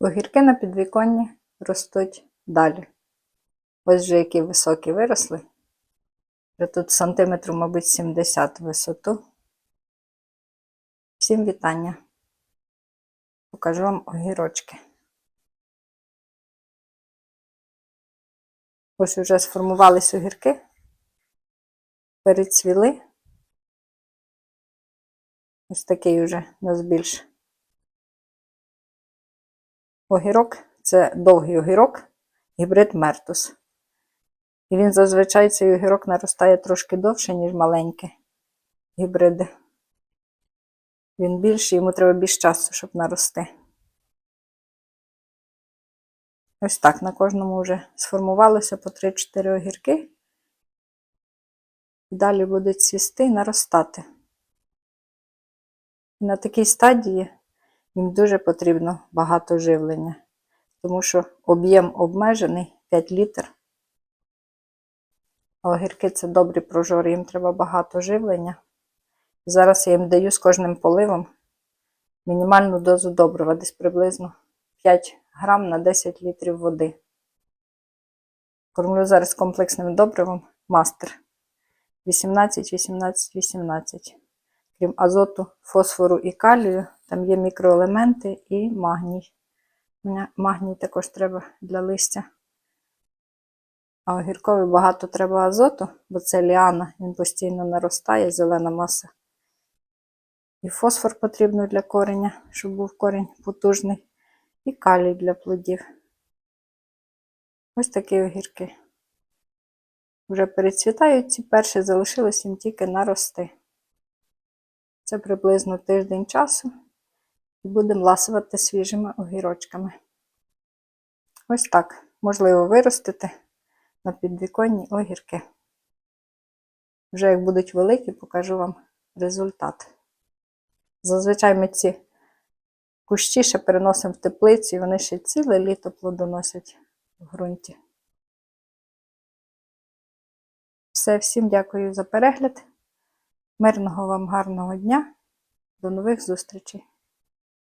Огірки на підвіконні ростуть далі. Ось вже які високі виросли. Вже тут сантиметрів, мабуть, 70 висоту. Всім вітання. Покажу вам огірочки. Ось вже сформувались огірки, перецвіли. Ось такий вже у нас більш огірок це довгий огірок, гібрид Мертус. І він зазвичай цей огірок наростає трошки довше, ніж маленькі гібриди. Він більший, йому треба більш часу, щоб нарости. Ось так на кожному вже сформувалося по 3-4 огірки. І далі будуть цвісти і наростати. І на такій стадії їм дуже потрібно багато живлення, тому що об'єм обмежений 5 літр. Огірки це добрі прожори, їм треба багато живлення. Зараз я їм даю з кожним поливом мінімальну дозу добрива, десь приблизно 5 грам на 10 літрів води. Кормлю зараз комплексним добривом мастер 18, 18, 18. Крім азоту, фосфору і калію, там є мікроелементи і магній. Магній також треба для листя. А огіркові багато треба азоту, бо це ліана, він постійно наростає, зелена маса. І фосфор потрібно для кореня, щоб був корінь потужний, і калій для плодів. Ось такі огірки. Вже перецвітають ці перші, залишилось їм тільки нарости. Це приблизно тиждень часу. І будемо ласувати свіжими огірочками. Ось так можливо виростити на підвіконні огірки. Вже як будуть великі, покажу вам результат. Зазвичай ми ці кущі ще переносимо в теплицю, і вони ще ціле літо плодоносять в ґрунті. Все, всім дякую за перегляд. Мирного вам гарного дня. До нових зустрічей!